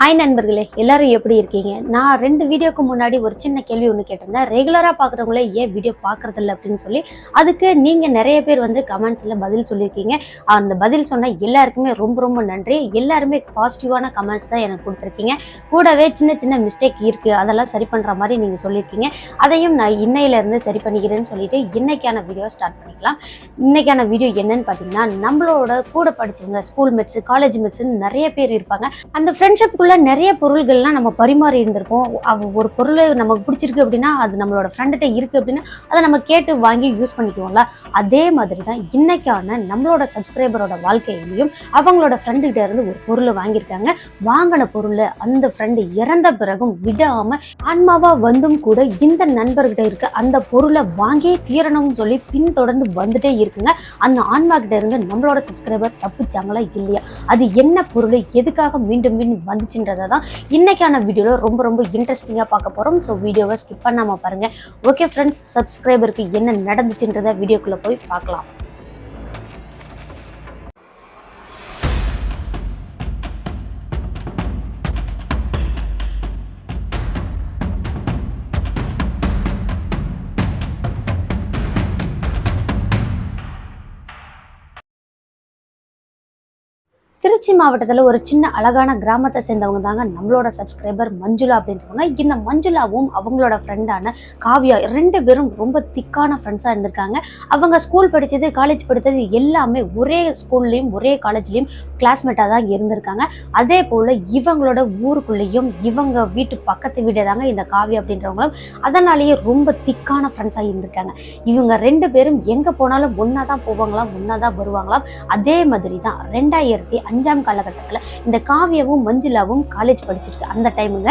Hi நண்பர்களே எல்லாரும் எப்படி இருக்கீங்க? நான் ரெண்டு வீடியோக்கு முன்னாடி ஒரு சின்ன கேள்வி ஒன்று கேட்டிருந்தேன். ரெகுலராக பார்க்குறவங்களே ஏன் வீடியோ பார்க்குறதில்ல அப்படின்னு சொல்லி அதுக்கு நீங்கள் நிறைய பேர் வந்து கமெண்ட்ஸில் பதில் சொல்லியிருக்கீங்க. அந்த பதில் சொன்ன எல்லாருக்குமே ரொம்ப ரொம்ப நன்றி. எல்லாருமே பாசிட்டிவான கமெண்ட்ஸ் தான் எனக்கு கொடுத்துருக்கீங்க. கூடவே சின்ன சின்ன மிஸ்டேக் இருக்குது அதெல்லாம் சரி பண்ணுற மாதிரி நீங்கள் சொல்லியிருக்கீங்க. அதையும் நான் இன்னையிலேருந்து சரி பண்ணிக்கிறேன்னு சொல்லிட்டு இன்னைக்கான வீடியோ ஸ்டார்ட் பண்ணிக்கலாம். இன்னைக்கான வீடியோ என்னன்னு பார்த்தீங்கன்னா நம்மளோட கூட படிச்சவங்க ஸ்கூல் மெட்ஸ் காலேஜ் மெட்ஸ்ன்னு நிறைய பேர் இருப்பாங்க. அந்த ஃபுல்லாக நிறைய பொருள்கள்லாம் நம்ம பரிமாறி இருந்திருக்கோம். அவ ஒரு பொருள் நமக்கு பிடிச்சிருக்கு அப்படின்னா அது நம்மளோட ஃப்ரெண்டுகிட்ட இருக்கு அப்படின்னா அதை நம்ம கேட்டு வாங்கி யூஸ் பண்ணிக்குவோம்ல. அதே மாதிரி தான் இன்னைக்கான நம்மளோட சப்ஸ்கிரைபரோட வாழ்க்கையிலையும் அவங்களோட ஃப்ரெண்டுகிட்ட இருந்து ஒரு பொருளை வாங்கியிருக்காங்க. வாங்கின பொருள் அந்த ஃப்ரெண்டு இறந்த பிறகும் விடாம ஆன்மாவா வந்தும் கூட இந்த நண்பர்கிட்ட இருக்க அந்த பொருளை வாங்கியே தீரணும்னு சொல்லி பின்தொடர்ந்து வந்துட்டே இருக்குங்க. அந்த ஆன்மா கிட்ட இருந்து நம்மளோட சப்ஸ்கிரைபர் தப்பிச்சாங்களா இல்லையா? அது என்ன பொருள்? எதுக்காக மீண்டும் மீண்டும் வந்துச்சு? வந்துச்சுன்றதை தான் இன்னைக்கான வீடியோவில் ரொம்ப ரொம்ப இன்ட்ரெஸ்டிங்காக பார்க்க போகிறோம் ஸோ வீடியோவை ஸ்கிப் பண்ணாமல் பாருங்கள் ஓகே ஃப்ரெண்ட்ஸ் சப்ஸ்கிரைபருக்கு என்ன நடந்துச்சுன்றதை வீடியோக்குள்ளே போய் பார்க்கலாம். திருச்சி மாவட்டத்தில் ஒரு சின்ன அழகான கிராமத்தை சேர்ந்தவங்க தாங்க நம்மளோட சப்ஸ்கிரைபர் மஞ்சுளா அப்படின்றவங்க. இந்த மஞ்சுளாவும் அவங்களோட ஃப்ரெண்டான காவ்யா ரெண்டு பேரும் ரொம்ப திக்கான ஃப்ரெண்ட்ஸாக இருந்திருக்காங்க. அவங்க ஸ்கூல் படித்தது காலேஜ் படித்தது எல்லாமே ஒரே ஸ்கூல்லையும் ஒரே காலேஜ்லேயும் கிளாஸ்மேட்டாக தான் இருந்திருக்காங்க. அதே போல் இவங்களோட ஊருக்குள்ளேயும் இவங்க வீட்டு பக்கத்து வீடே தாங்க இந்த காவ்யா அப்படின்றவங்களும். அதனாலேயே ரொம்ப திக்கான ஃப்ரெண்ட்ஸாக இருந்திருக்காங்க. இவங்க ரெண்டு பேரும் எங்கே போனாலும் ஒன்றா தான் போவாங்களாம் ஒன்றா தான் வருவாங்களாம். அதே மாதிரி தான் ரெண்டாயிரத்தி அஞ்சு அஞ்சாம் காலகட்டத்தில் இந்த காவியாவும் மஞ்சுளாவும் காலேஜ் படிச்சிருக்கு. அந்த டைமுங்க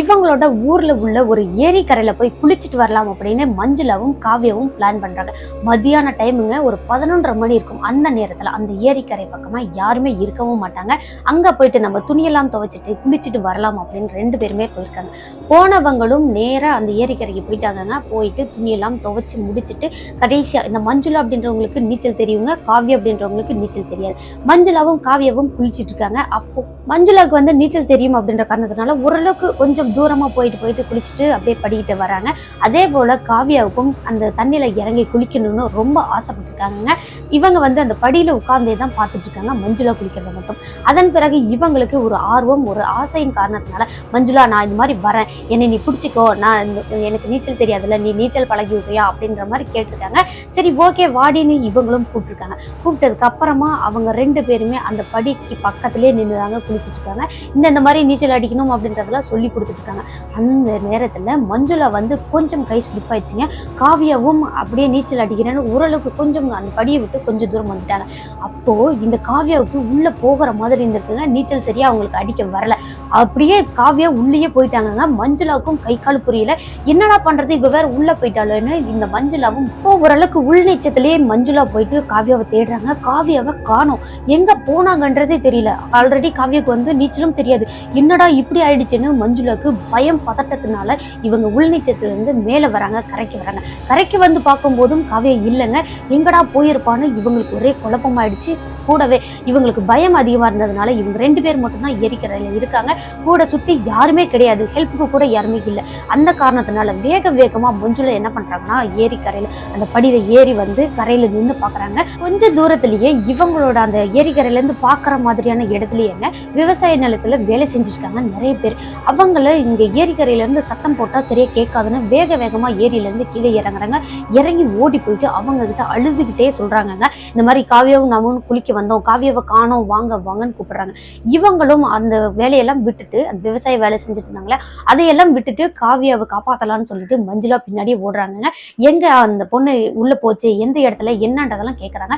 இவங்களோட ஊரில் உள்ள ஒரு ஏரிக்கரையில் போய் குளிச்சுட்டு வரலாம் அப்படின்னு மஞ்சுளாவும் காவியாவும் பிளான் பண்ணுறாங்க மதியான டைமுங்க ஒரு பதினொன்றரை மணி இருக்கும். அந்த நேரத்தில் அந்த ஏரிக்கரை பக்கமாக யாருமே இருக்கவும் மாட்டாங்க. அங்கே போயிட்டு நம்ம துணியெல்லாம் துவைச்சிட்டு குளிச்சுட்டு வரலாம் அப்படின்னு ரெண்டு பேருமே போயிருக்காங்க. போனவங்களும் நேராக அந்த ஏரிக்கரைக்கு போயிட்டாங்கங்க போயிட்டு துணியெல்லாம் துவைச்சி முடிச்சுட்டு கடைசியாக இந்த மஞ்சுளா அப்படின்றவங்களுக்கு நீச்சல் தெரியுங்க காவியா அப்படின்றவங்களுக்கு நீச்சல் தெரியாது. மஞ்சுளாவும் காவியாவும் குளிச்சிட்டு இருக்காங்க. அப்போ மஞ்சுளாவுக்கு வந்து நீச்சல் தெரியும் அப்படின்ற காரணத்தினால ஓரளவுக்கு கொஞ்சம் தூரமாக போயிட்டு போயிட்டு குளிச்சுட்டு அப்படியே படிக்கிட்டு வராங்க. அதே போல் காவியாவுக்கும் அந்த தண்ணியில் இறங்கி குளிக்கணும்னு ரொம்ப ஆசைப்பட்டிருக்காங்க இவங்க வந்து அந்த படியில் உட்கார்ந்தே தான் பார்த்துட்டு இருக்காங்க மஞ்சுளா குளிக்கிறத மட்டும். அதன் பிறகு இவங்களுக்கு ஒரு ஆர்வம் ஒரு ஆசையின் காரணத்தினால மஞ்சுளா நான் இந்த மாதிரி வரேன். என்னை நீ பிடிச்சிக்கோ நான் எனக்கு நீச்சல் தெரியாதுல்ல நீ நீச்சல் பழகி விடுறியா அப்படின்ற மாதிரி கேட்டிருக்காங்க. சரி ஓகே வாடின்னு இவங்களும் கூப்பிட்டுருக்காங்க. கூப்பிட்டதுக்கு அப்புறமா அவங்க ரெண்டு பேருமே அந்த படிக்கு பக்கத்துலேயே நின்றுதாங்க குளிச்சுட்டு இருக்காங்க இந்த இந்த மாதிரி நீச்சல் அடிக்கணும் அப்படின்றதெல்லாம் சொல்லி கொடுத்துட்ருக்காங்க. அந்த நேரத்துல மஞ்சுளா வந்து கொஞ்சம் கை ஸ்லிப் ஆயிடுச்சுங்க. காவியாவும் அப்படியே நீச்சல் அடிக்கிறேன்னு ஓரளவுக்கு கொஞ்சம் அந்த படியை விட்டு கொஞ்சம் தூரம் வந்துட்டாங்க. அப்போ இந்த காவியாவுக்கு உள்ள போகிற மாதிரி இருந்திருக்குங்க. நீச்சல் சரியா அவங்களுக்கு அடிக்க வரல. அப்படியே காவியா உள்ளேயே போயிட்டாங்கன்னா மஞ்சுளாவுக்கும் கை கால் புரியல. என்னடா பண்றது? இவ வேற உள்ள போயிட்டாலுன்னு இந்த மஞ்சுளாவும் இப்போ ஓரளவுக்கு உள்நீச்சத்திலேயே மஞ்சுளா போயிட்டு காவியாவை தேடுறாங்க. காவியாவை காணோம். எங்க போனாங்கன்றதே தெரியல. ஆல்ரெடி காவியாவுக்கு வந்து நீச்சலும் தெரியாது. என்னடா இப்படி ஆயிடுச்சுன்னு மஞ்சுளாவுக்கு பயம் பதட்டத்தினால இவங்க உள்நீச்சத்துல இருந்து மேல வராங்க கரைக்கு வராங்க. கரைக்கு வந்து பார்க்கும்போதும் காவியா இல்லைங்க. எங்கடா போயிருப்பான்னு இவங்களுக்கு ஒரே குழப்பமாயிடுச்சு. கூடவே இவங்களுக்கு பயம் அதிகமா இருந்ததுனால இவங்க ரெண்டு பேர் மட்டும்தான் ஏரிக்கரையில இருக்காங்க. கூட சுத்தி யாருமே கிடையாது. ஹெல்ப்புக்கு கூட யாருமே இல்லை அந்த காரணத்தினால வேக வேகமா மொஞ்சுல என்ன பண்றாங்கன்னா ஏரிக்கரையில அந்த படியில் ஏறி வந்து கரையில நின்று பாக்குறாங்க. கொஞ்ச தூரத்துலேயே இவங்களோட அந்த ஏரிக்கரையில இருந்து பாக்குற மாதிரியான இடத்துலயேங்க விவசாய நிலத்துல வேலை செஞ்சுருக்காங்க நிறைய பேர். அவங்கள இங்க ஏரிக்கரையில இருந்து சத்தம் போட்டா சரியா கேட்காதுன்னு வேக வேகமா ஏரியில இருந்து கீழே இறங்குறாங்க. இறங்கி ஓடி போயிட்டு அவங்க கிட்ட அழுதுகிட்டே சொல்கிறாங்கங்க இந்த மாதிரி காவியாவும் நாமும் குளிக்க வந்தோம் காவியாவை காணோம் வாங்க வாங்கன்னு கூப்பிடுறாங்க. இவங்களும் அந்த வேலையெல்லாம் விட்டுட்டு அந்த விவசாய வேலை செஞ்சுட்டு இருந்தாங்களே அதையெல்லாம் விட்டுட்டு காவியாவை காப்பாத்தலாம்னு சொல்லிட்டு மஞ்சுளா பின்னாடியே ஓடுறாங்க எங்க அந்த பொண்ணு உள்ள போச்சு? எந்த இடத்துல? என்னன்றதெல்லாம் கேட்கறாங்க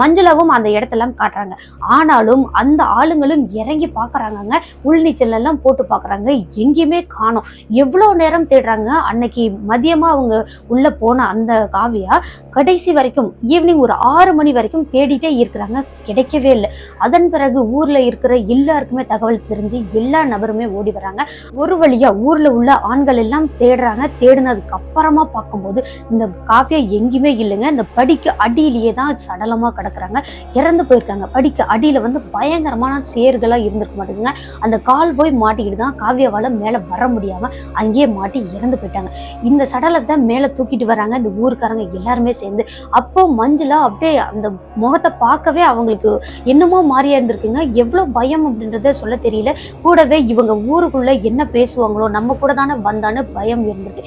மஞ்சுளாவும் அந்த இடத்தெல்லாம் காட்டுறாங்க. ஆனாலும் அந்த ஆளுங்களும் இறங்கி பாக்குறாங்கங்க. உள்நீச்சல் எல்லாம் போட்டு பாக்குறாங்க. எங்கேயுமே காணோம். எவ்வளவு நேரம் தேடுறாங்க? அன்னைக்கு மதியமா அவங்க உள்ள போன அந்த காவியா கடைசி வரைக்கும் ஈவினிங் ஒரு ஆறு மணி வரைக்கும் தேடிட்டே இருக்கிறாங்க. கிடைக்கவே இல்லை. அதன் பிறகு ஊர்ல இருக்கிற எல்லாருக்குமே தகவல் தெரிஞ்சு எல்லா நபருமே ஓடி வராங்க. ஒரு வழியா ஊர்ல உள்ள ஆண்கள் எல்லாம் தேடுறாங்க. தேடினதுக்கு அப்புறமா பார்க்கும்போது இந்த காஃபியா எங்கேயுமே இல்லைங்க. இந்த படிக்கு அடியிலேயே தான் சடலமா கிடக்குறாங்க. இறந்து போயிருக்காங்க. படிக்கு அடியில வந்து பயங்கரமான சேர்களாக இருந்திருக்க மாட்டேங்குங்க அந்த கால் போய் மாட்டிக்கிட்டு தான் காவியாவால் மேலே வர முடியாமல் அங்கேயே மாட்டி இறந்து போயிட்டாங்க. இந்த சடலத்தை மேலே தூக்கிட்டு வராங்க. இந்த ஊருக்காரங்க எல்லாருமே சேர்ந்து. அப்போ மஞ்சளா அப்படியே அந்த முகத்தை பார்க்கவே அவங்களுக்கு என்னமோ மாறியா இருந்திருக்குங்க. எவ்வளோ பயம் அப்படின்றத சொல்ல தெரியல. கூடவே இவங்க ஊருக்குள்ள என்ன பேசுவாங்களோ நம்ம கூட தானே வந்தான்னு பயம் இருந்திருக்கு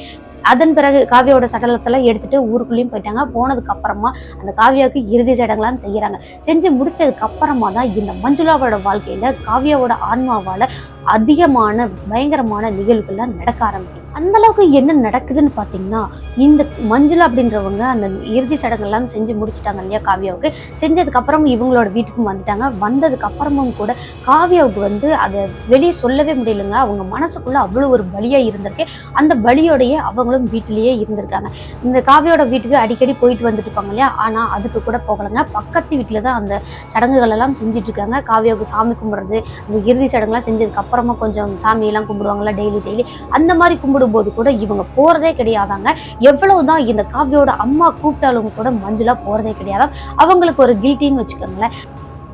அதன் பிறகு காவியாவோட சடலத்தெல்லாம் எடுத்துட்டு ஊருக்குள்ளேயும் போயிட்டாங்க. போனதுக்கு அப்புறமா அந்த காவியாவுக்கு இறுதி சடங்கெல்லாம் செய்யறாங்க. செஞ்சு முடிச்சதுக்கு அப்புறமா தான் இந்த மஞ்சுளாவோட வாழ்க்கையில காவியாவோட ஆன்மாவால அதிகமான பயங்கரமான நிகழ்வுகள்லாம் நடக்க ஆரம்பிக்கும் அந்த அளவுக்கு என்ன நடக்குதுன்னு பார்த்தீங்கன்னா இந்த மஞ்சுளா அப்படின்றவங்க அந்த இறுதி சடங்கெல்லாம் செஞ்சு முடிச்சிட்டாங்க இல்லையா காவியாவுக்கு. செஞ்சதுக்கப்புறம் இவங்களோட வீட்டுக்கும் வந்துட்டாங்க. வந்ததுக்கு அப்புறமும் கூட காவியாவுக்கு வந்து அதை வெளியே சொல்லவே முடியலங்க. அவங்க மனசுக்குள்ள அவ்வளோ ஒரு பலியாக இருந்திருக்கு. அந்த பலியோடையே அவங்களும் வீட்டிலேயே இருந்திருக்காங்க. இந்த காவியோட வீட்டுக்கு அடிக்கடி போயிட்டு வந்துட்டு இருப்பாங்க இல்லையா? ஆனால் அதுக்கு கூட போகலைங்க. பக்கத்து வீட்டில் தான் அந்த சடங்குகள் எல்லாம் செஞ்சுட்டு இருக்காங்க. காவியாவுக்கு சாமி கும்பிட்றது அந்த இறுதி சடங்குலாம் செஞ்சதுக்கு அப்புறமா கொஞ்சம் சாமியெல்லாம் கும்பிடுவாங்களா டெய்லி டெய்லி. அந்த மாதிரி கும்பிடும்போது கூட இவங்க போறதே கிடையாதாங்க. எவ்வளவுதான் இந்த காவியோட அம்மா கூப்பிட்டாலும் கூட மஞ்சுளா போறதே கிடையாதாம் அவங்களுக்கு ஒரு கில்ட்டின்னு வச்சுக்கோங்களேன்.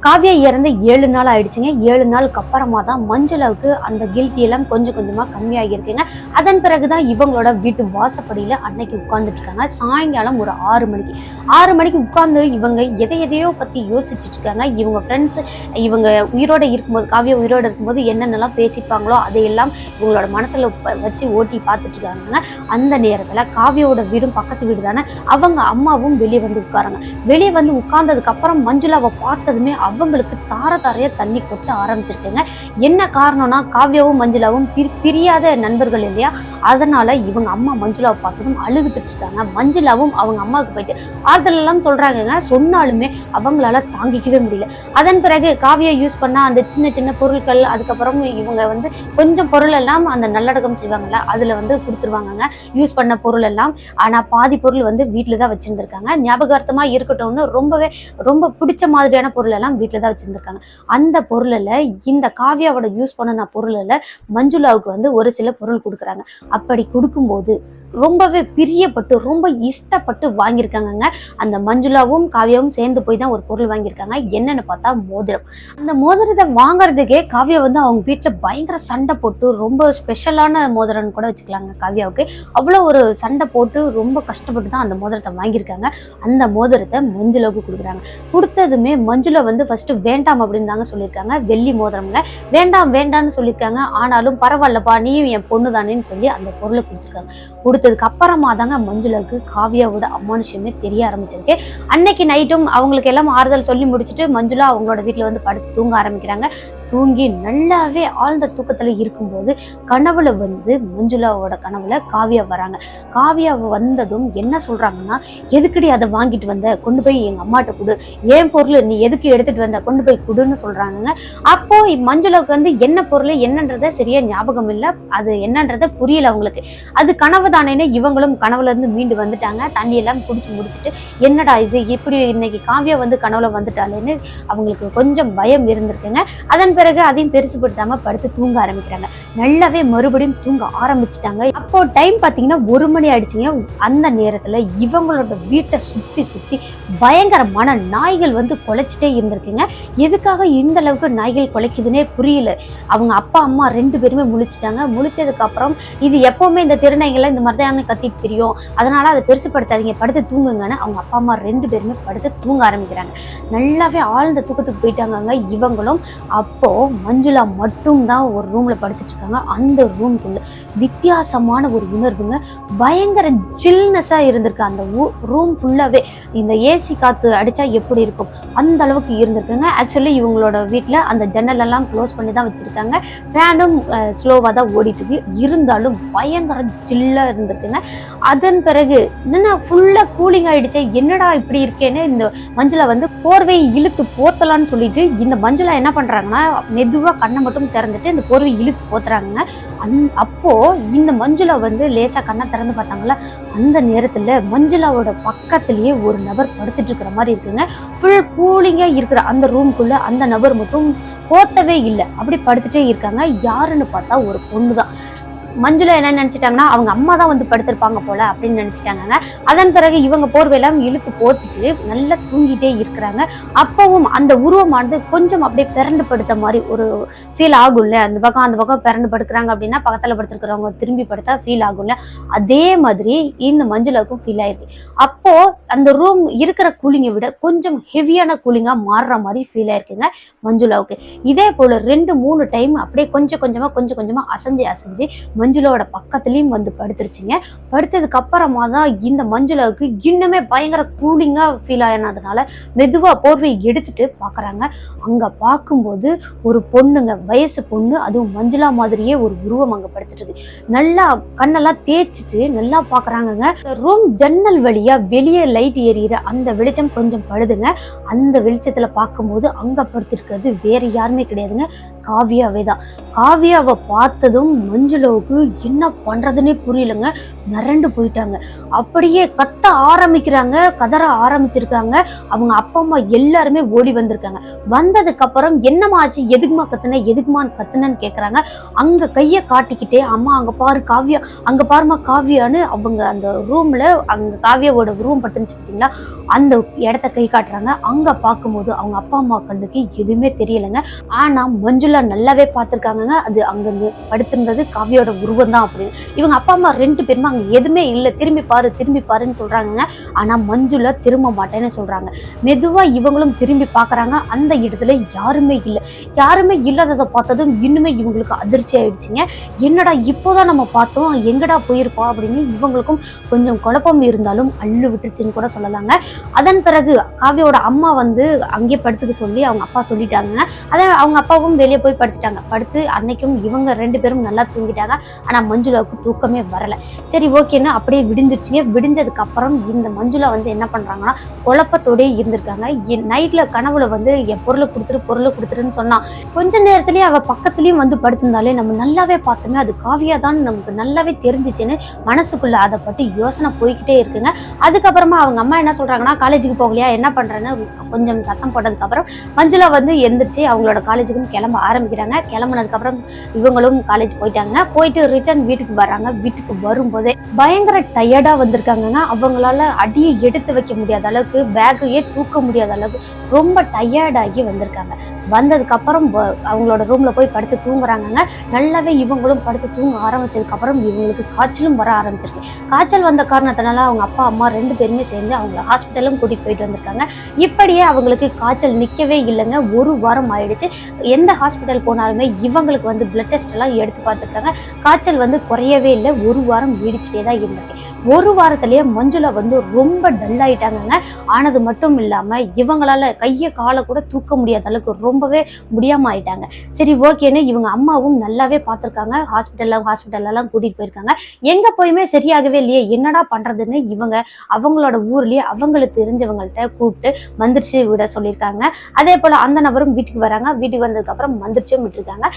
காவியா இறந்து ஏழு நாள் ஆயிடுச்சுங்க. ஏழு நாளுக்கு அப்புறமா தான் மஞ்சுளாவுக்கு அந்த கில்ட்டி எல்லாம் கொஞ்சம் கொஞ்சமா கம்மியாகிருக்குங்க அதன் பிறகுதான் இவங்களோட வீட்டு வாசப்படியில அன்னைக்கு உட்கார்ந்துட்டு இருக்காங்க சாயங்காலம் ஒரு ஆறு மணிக்கு. ஆறு மணிக்கு உட்கார்ந்து இவங்க எதை எதையோ பத்தி யோசிச்சுட்டு இருக்காங்க இவங்க ஃப்ரெண்ட்ஸ் இவங்க உயிரோட இருக்கும்போது காவியா உயிரோட இருக்கும்போது என்னென்னலாம் பேசிப்பாங்களோ அதையெல்லாம் இவங்களோட மனசுல வச்சு ஓட்டி பார்த்துட்டு இருக்காங்க அந்த நேரத்துல காவியோட வீடும் பக்கத்து வீடு தானே அவங்க அம்மாவும் வெளியே வந்து உட்காராங்க. வெளியே வந்து உட்கார்ந்ததுக்கு அப்புறம் மஞ்சுளாவை பார்த்ததுமே அவங்களுக்கு தார தாரையாக தண்ணி கொட்ட ஆரம்பிச்சிருக்கேங்க. என்ன காரணம்னா காவியாவும் மஞ்சுளாவும் பிரி- பிரியாத நண்பர்கள் இல்லையா? அதனால இவங்க அம்மா மஞ்சுளாவை பார்த்ததும் அழுகுத்துட்டு இருக்காங்க. மஞ்சுளாவும் அவங்க அம்மாவுக்கு போயிட்டு ஆறுதலெல்லாம் சொல்கிறாங்கங்க சொன்னாலுமே அவங்களால தாங்கிக்கவே முடியல. அதன் பிறகு காவியா யூஸ் பண்ணால் அந்த சின்ன சின்ன பொருட்கள் அதுக்கப்புறம் இவங்க வந்து கொஞ்சம் பொருள் எல்லாம் அந்த நல்லடக்கம் செய்வாங்கல்ல அதுல வந்து கொடுத்துருவாங்கங்க. யூஸ் பண்ண பொருள் எல்லாம். ஆனா பாதி பொருள் வந்து வீட்டில் தான் வச்சிருந்திருக்காங்க. ஞாபகார்த்தமா இருக்கட்டும்னு ரொம்பவே ரொம்ப பிடிச்ச மாதிரியான பொருள் எல்லாம் வீட்டில் தான் வச்சுருந்துருக்காங்க. அந்த பொருளில் இந்த காவியாவோட யூஸ் பண்ணின பொருளில் மஞ்சுளாவுக்கு வந்து ஒரு சில பொருள் கொடுக்குறாங்க. அப்படி கொடுக்கும்போது ரொம்பவே பிரியப்பட்டு ரொம்ப இஷ்டப்பட்டு வாங்கியிருக்காங்கங்க. அந்த மஞ்சுளாவும் காவியாவும் சேர்ந்து போய் தான் ஒரு பொருள் வாங்கியிருக்காங்க. என்னன்னு பார்த்தா மோதிரம். அந்த மோதிரத்தை வாங்குறதுக்கே காவியா வந்து அவங்க வீட்டில் பயங்கர சண்டை போட்டு ரொம்ப ஸ்பெஷலான மோதிரம்னு கூட வச்சுக்கலாங்க காவியாவுக்கு. அவ்வளோ ஒரு சண்டை போட்டு ரொம்ப கஷ்டப்பட்டு தான் அந்த மோதிரத்தை வாங்கியிருக்காங்க. அந்த மோதிரத்தை மஞ்சுளாவுக்கு கொடுக்குறாங்க. கொடுத்ததுமே மஞ்சுளா வந்து ஃபர்ஸ்ட் வேண்டாம் அப்படின்னு தாங்க சொல்லியிருக்காங்க. வெள்ளி மோதிரம்ங்க. வேண்டாம் வேண்டாம்னு சொல்லியிருக்காங்க. ஆனாலும் பரவாயில்லப்பா நீயும் என் பொண்ணு தானேன்னு சொல்லி அந்த பொருளை கொடுத்துருக்காங்க. கொடுத்ததுக்கு அப்புறமா தாங்க மஞ்சுளாவுக்கு காவியாவோட அமானுஷமே தெரிய ஆரம்பிச்சிருக்கு. அன்னைக்கு நைட்டும் அவங்களுக்கு எல்லாம் ஆறுதல் சொல்லி முடிச்சுட்டு மஞ்சுளா அவங்களோட வீட்டில் வந்து படுத்து தூங்க ஆரம்பிக்கிறாங்க. தூங்கி நல்லாவே ஆழ்ந்த தூக்கத்துல இருக்கும்போது கனவுல வந்து மஞ்சுளாவோட கனவுல காவியா வராங்க. காவியா வந்ததும் என்ன சொல்றாங்கன்னா எதுக்கடி அதை வாங்கிட்டு வந்த? கொண்டு போய் எங்க அம்மாட்ட கொடு. ஏன் பொருள் நீ எதுக்கு எடுத்துட்டு வந்த? கொண்டு போய் கொடுன்னு சொல்றாங்க அப்போ மஞ்சுளாவுக்கு வந்து என்ன பொருள் என்னன்றத சரியா ஞாபகம் இல்லை. அது என்னன்றத புரியல அவங்களுக்கு. அது கனவு ஆனேனே இவங்களும் கனவுல இருந்து மீண்டு வந்துட்டாங்க. தண்ணி எல்லாம் குடிச்சு முடிச்சுட்டு என்னடா இது? இப்படி இன்னைக்கு காவியா வந்து கனவுல வந்துட்டாலேன்னு அவங்களுக்கு கொஞ்சம் பயம் இருந்திருக்குங்க. அதன் பிறகு அதையும் பெருசுபடுத்தாம படுத்து தூங்க ஆரம்பிக்கிறாங்க. நல்லாவே மறுபடியும் தூங்க ஆரம்பிச்சிட்டாங்க. அப்போ டைம் பார்த்தீங்கன்னா ஒரு மணி ஆயிடுச்சுங்க. அந்த நேரத்துல இவங்களோட வீட்டை சுத்தி சுத்தி பயங்கரமான நாய்கள் வந்து குலைச்சிட்டே இருந்திருக்குங்க. எதுக்காக இந்த அளவுக்கு நாய்கள் குலைக்குதுன்னே புரியல. அவங்க அப்பா அம்மா ரெண்டு பேருமே முழிச்சிட்டாங்க. முழிச்சதுக்கு அப்புறம் இது எப்பவுமே இந்த திருநாய்களை இந்த மாதிரி தான் கத்திட்டு தெரியும் அதனால அதை பெருசுப்படுத்தாதீங்க. படுத்து தூங்குங்கன்னு அவங்க அப்பா அம்மா ரெண்டு பேருமே படுத்து தூங்க ஆரம்பிக்கிறாங்க. நல்லாவே ஆழ்ந்த தூக்கத்துக்கு போயிட்டாங்க இவங்களும். அப்போ மஞ்சுளா மட்டும் தான் ஒரு ரூம்ல படுத்துட்டு இருக்காங்க அந்த ரூம்குள்ள வித்தியாசமான ஒரு உணர்வுங்க. பயங்கர ஜில்னஸா இருந்திருக்கு. அந்த ரூம் ஃபுல்லாவே இந்த ஏசி காத்து அடிச்சா எப்படி இருக்கும்? அந்த அளவுக்கு இருந்திருக்குங்க. ஆக்சுவலி இவங்களோட வீட்டில் அந்த ஜன்னல் எல்லாம் க்ளோஸ் பண்ணி தான் வச்சிருக்காங்க ஃபேனும் ஸ்லோவாக தான் ஓடிட்டு இருக்கு. இருந்தாலும் பயங்கர ஜில்லாக இருந்திருக்குங்க அதன் பிறகு என்னென்னா ஃபுல்லாக கூலிங் ஆகிடுச்சே என்னடா இப்படி இருக்கேன்னு இந்த மஞ்சளை வந்து போர்வையை இழுத்து போத்தலான்னு சொல்லிட்டு இந்த மஞ்சளை என்ன பண்ணுறாங்கன்னா மெதுவாக கண்ணை மட்டும் திறந்துட்டு இந்த போர்வையை இழுத்து போத்துறாங்க அந் அப்போது இந்த மஞ்சுளா வந்து லேசாக கண்ணை திறந்து பார்த்தாங்கள அந்த நேரத்தில் மஞ்சுளாவோட பக்கத்துலேயே ஒரு நபர் படுத்துட்டு இருக்கிற மாதிரி இருக்குங்க. ஃபுல் கூலிங்காக இருக்கிற அந்த ரூம்குள்ளே அந்த நபர் மட்டும் போத்தவே இல்லை. அப்படி படுத்துட்டே இருக்காங்க. யாருன்னு பார்த்தா ஒரு பொண்ணு தான் மஞ்சுளா என்ன நினச்சிட்டாங்கன்னா அவங்க அம்மா தான் வந்து படுத்திருப்பாங்க போல அப்படின்னு நினச்சிட்டாங்க அதன் பிறகு இவங்க போர்வையெல்லாம் இழுத்து போத்திட்டு நல்லா தூங்கிட்டே இருக்கிறாங்க. அப்பவும் அந்த உருவமானது கொஞ்சம் அப்படியே பிறண்டு படுத்த மாதிரி ஒரு ஃபீல் ஆகும்ல. அந்த பக்கம் அந்த பக்கம் பிறண்டு படுக்கிறாங்க அப்படின்னா பக்கத்தில் படுத்துருக்கிறவங்க திரும்பி படுத்தா ஃபீல் ஆகும்ல. அதே மாதிரி இந்த மஞ்சுளாவுக்கும் ஃபீல் ஆயிருக்கு அப்போ அந்த ரூம் இருக்கிற கூலிங்கை விட கொஞ்சம் ஹெவியான கூலிங்காக மாறுற மாதிரி ஃபீல் ஆயிருக்குங்க மஞ்சுளாவுக்கு. இதே போல ரெண்டு மூணு டைம் அப்படியே கொஞ்சம் கொஞ்சமாக கொஞ்சம் கொஞ்சமாக அசைஞ்சு அசைஞ்சு மஞ்சுளோட பக்கத்துலேயும் வந்து படுத்துருச்சுங்க. படுத்ததுக்கு அப்புறமா தான் இந்த மஞ்சுளாவுக்கு இன்னுமே பயங்கர கூலிங்காக ஃபீல் ஆயினதுனால மெதுவாக போர்வை எடுத்துட்டு பார்க்குறாங்க அங்கே பார்க்கும்போது ஒரு பொண்ணுங்க வயசு பொண்ணு அதுவும் மஞ்சுளா மாதிரியே ஒரு உருவம் அங்கே படுத்துட்டு நல்லா கண்ணெல்லாம் தேய்ச்சிட்டு நல்லா பார்க்குறாங்கங்க ரூம் ஜன்னல் வழியாக வெளியே லைட் எரியிற அந்த வெளிச்சம் கொஞ்சம் படுதுங்க. அந்த வெளிச்சத்தில் பார்க்கும்போது அங்கே படுத்திருக்கிறது வேறு யாருமே கிடையாதுங்க. காவியாவே தான். காவியாவை பார்த்ததும் மஞ்சுளவுக்கு என்ன பண்ணுறதுனே புரியலங்க. மிரண்டு போயிட்டாங்க. அப்படியே கத்த ஆரம்பிக்கிறாங்க கதற ஆரம்பிச்சிருக்காங்க. அவங்க அப்பா அம்மா எல்லாருமே ஓடி வந்திருக்காங்க. வந்ததுக்கப்புறம் என்னம்மா ஆச்சு? எதுக்குமா கத்துன? எதுக்குமான்னு கத்துனன்னு கேட்குறாங்க அங்கே கையை காட்டிக்கிட்டே அம்மா அங்கே பாரு காவியா. அங்கே பாருமா காவியான்னு அவங்க அந்த ரூமில் அங்கே காவியாவோட ரூம் பட்டுச்சு பார்த்தீங்களா அந்த இடத்த கை காட்டுறாங்க. அங்கே பார்க்கும்போது அவங்க அப்பா அம்மா கண்ணுக்கு எதுவுமே தெரியலைங்க. ஆனால் மஞ்சுளா நல்லாவே பார்த்துருக்காங்கங்க அது அங்கே படுத்திருந்தது காவியோட உருவம் தான் அப்படின்னு இவங்க அப்பா அம்மா ரெண்டு பேருமே அங்கே எதுவுமே இல்லை. திரும்பி பாரு திரும்பி பாருன்னு சொல்கிறாங்கங்க ஆனால் மஞ்சுளா திரும்ப மாட்டேன்னு சொல்கிறாங்க மெதுவாக இவங்களும் திரும்பி பார்க்குறாங்க அந்த இடத்துல யாருமே இல்லை. யாருமே இல்லாததை பார்த்ததும் இன்னுமே இவங்களுக்கு அதிர்ச்சி ஆயிடுச்சுங்க. என்னடா இப்போதான் நம்ம பார்த்தோம். எங்கடா போயிருப்பா அப்படின்னு இவங்களுக்கும் கொஞ்சம் குழப்பம் இருந்தாலும் அள்ளு விட்டுருச்சுன்னு கூட சொல்லலாங்க. அதன் பிறகு காவியோட அம்மா வந்து அங்கேயே படுத்துக்க சொல்லி அவங்க அப்பா சொல்லிட்டாங்க. அதை அவங்க அப்பாவும் வெளியே போய் படுத்துட்டாங்க. படுத்து அன்னைக்கும் இவங்க ரெண்டு பேரும் நல்லா தூங்கிட்டாங்க. ஆனால் மஞ்சுளாவுக்கு தூக்கமே வரலை. சரி ஓகேன்னு அப்படியே விடிஞ்சிருச்சுங்க. விடிஞ்சதுக்கப்புறம் இந்த மஞ்சுளா வந்து என்ன பண்ணுறாங்கன்னா குழப்பத்தோடயே இருந்திருக்காங்க. என் நைட்டில் கனவுல வந்து என் பொருளை கொடுத்துரு பொருளை கொடுத்துருன்னு சொன்னால் கொஞ்ச நேரத்துலேயே அவள் பக்கத்துலேயும் வந்து படுத்திருந்தாலே நம்ம நல்லாவே பார்த்தோமே அது காவியா தான் நமக்கு நல்லாவே தெரிஞ்சிச்சுன்னு மனசுக்குள்ளே அதை பற்றி யோசனை போய்கிட்டே இருக்குங்க. அதுக்கப்புறமா அவங்க அம்மா என்ன சொல்கிறாங்கன்னா காலேஜுக்கு போகலையா? என்ன பண்ணுறேன்னு கொஞ்சம் சத்தம் போட்டதுக்கப்புறம் மஞ்சுளா வந்து எந்திரிச்சு அவங்களோட காலேஜுக்கும் கிளம்ப ஆரம்பிக்கிறாங்க. கிளம்புனதுக்கப்புறம் இவங்களும் காலேஜ் போயிட்டாங்க. போயிட்டு ரிட்டர்ன் வீட்டுக்கு வர்றாங்க வீட்டுக்கு வரும்போதே பயங்கர டயர்டா வந்திருக்காங்கன்னா அவங்களால அடியை எடுத்து வைக்க முடியாத அளவுக்கு பேக்கையே தூக்க முடியாத அளவுக்கு ரொம்ப டயர்டாகி வந்திருக்காங்க. வந்ததுக்கப்புறம் அவங்களோட ரூமில் போய் படுத்து தூங்குறாங்கங்க. நல்லாவே இவங்களும் படுத்து தூங்க ஆரம்பிச்சதுக்கப்புறம் இவங்களுக்கு காய்ச்சலும் வர ஆரம்பிச்சிருக்கு. காய்ச்சல் வந்த காரணத்தினால அவங்க அப்பா அம்மா ரெண்டு பேருமே சேர்ந்து அவங்கள ஹாஸ்பிட்டலும் கூட்டிகிட்டு போயிட்டு வந்திருக்காங்க. இப்படியே அவங்களுக்கு காய்ச்சல் நிற்கவே இல்லைங்க. ஒரு வாரம் ஆயிடுச்சு. எந்த ஹாஸ்பிட்டல் போனாலுமே இவங்களுக்கு வந்து பிளட் டெஸ்ட் எல்லாம் எடுத்து பார்த்துருக்காங்க. காய்ச்சல் வந்து குறையவே இல்லை. ஒரு வாரம் நீடிச்சிட்டே தான் இருந்திருக்கு. ஒரு வாரத்திலேயே மஞ்சுளா வந்து ரொம்ப டல் ஆயிட்டாங்கங்க ஆனது மட்டும் இல்லாம இவங்களால கையை காலை கூட தூக்க முடியாத அளவுக்கு ரொம்பவே முடியாம ஆயிட்டாங்க. சரி ஓகேன்னு இவங்க அம்மாவும் நல்லாவே பார்த்துருக்காங்க ஹாஸ்பிட்டல்ல ஹாஸ்பிட்டல்ல எல்லாம் கூட்டிட்டு போயிருக்காங்க. எங்க போயுமே சரியாகவே இல்லையே. என்னடா பண்றதுன்னு இவங்க அவங்களோட ஊர்லயே அவங்களுக்கு தெரிஞ்சவங்கள்ட்ட கூப்பிட்டு மந்திரிச்சு விட சொல்லியிருக்காங்க. அதே போல அந்த நபரும் வீட்டுக்கு வராங்க. வீட்டுக்கு வந்ததுக்கு அப்புறம் மந்திரிச்சும் விட்டுருக்காங்க.